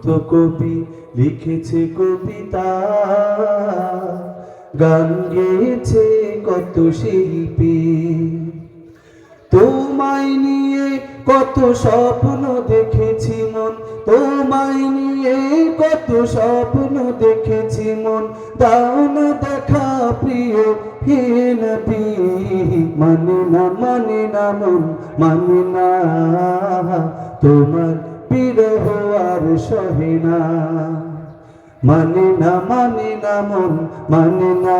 কত কবি লিখেছে কবিতা। গান গেয়েছে কত শিল্পী। তোমায় নিয়ে কত স্বপ্ন দেখেছি মন, তোমায় নিয়ে কত স্বপ্ন দেখেছি মন। দাও দেখা প্রিয়, হে নবী মানে না মানে না মন মানে না তোমার বিরহ আর সহে না মানে না মানে না মন মানে না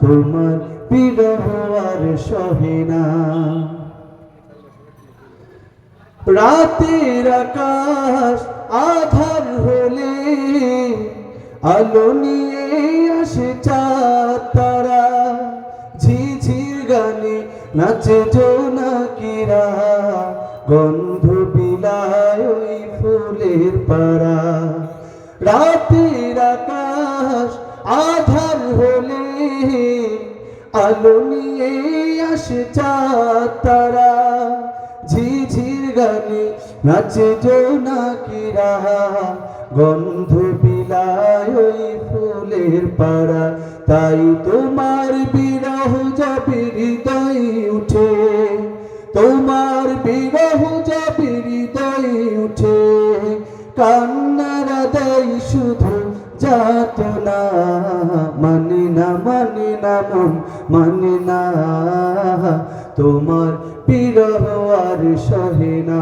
তোমার বিরহ আর সহে না রাতের আকাশ আধার হলে আলো নিয়ে আসে চাঁদ তারা। ঝিঝির গানে নাচে জোনাকিরা গন্ধ বিলায় ওই ফুলের পাড়া। রাতের আকাশ আধার হলে আলো নিয়ে আসে তারা। ঝিঝির গানে নাচে জোনাকিরা গন্ধ বিলায় ওই ফুলের পাড়া। তাই তোমার কান্নারা দেয় শুধু যাত না মানে না মানে না মন মানে না তোমার বিরহ আর সহে না।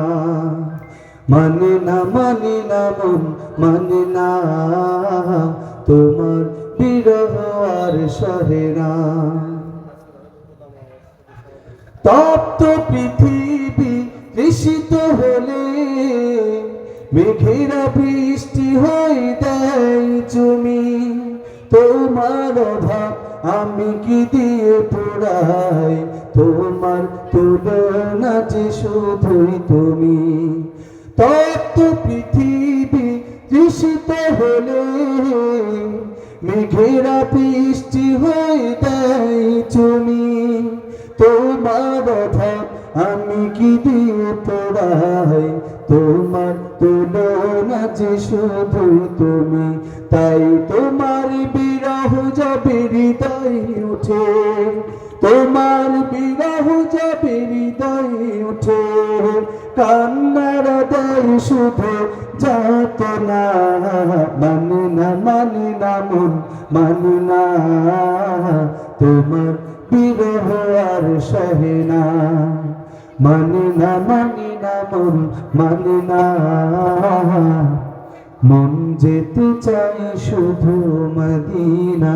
মানে না মানে না মন মানে না তোমার বিরহ আর সহে না। তপ্ত পৃথিবী তৃষিত হলে মেঘেরা বৃষ্টি হয়ে দেয় তুমি তোমার অভাব আমি কি দিয়ে পড়াই? তোমার তুলনা যে শুধুই তুমি। তপ্ত পৃথিবী তৃষিত হলে মেঘেরা বৃষ্টি হয়ে দেয় তুমি তোমার অভাব আমি কি দিয়ে পড়াই? তোমার তুলনা যে শুধু তুমি, তাই তোমার বিরহ যাবে হৃদয় উঠে তোমার বিরহ যাবে হৃদয় উঠে কান্নার দেয় শুধু যাত না মানে না মানে না মন মানে না তোমার বিরহ আর সহে না। মানে না মানে না মন মানে না। মন যেতে চাই শুধু মদিনা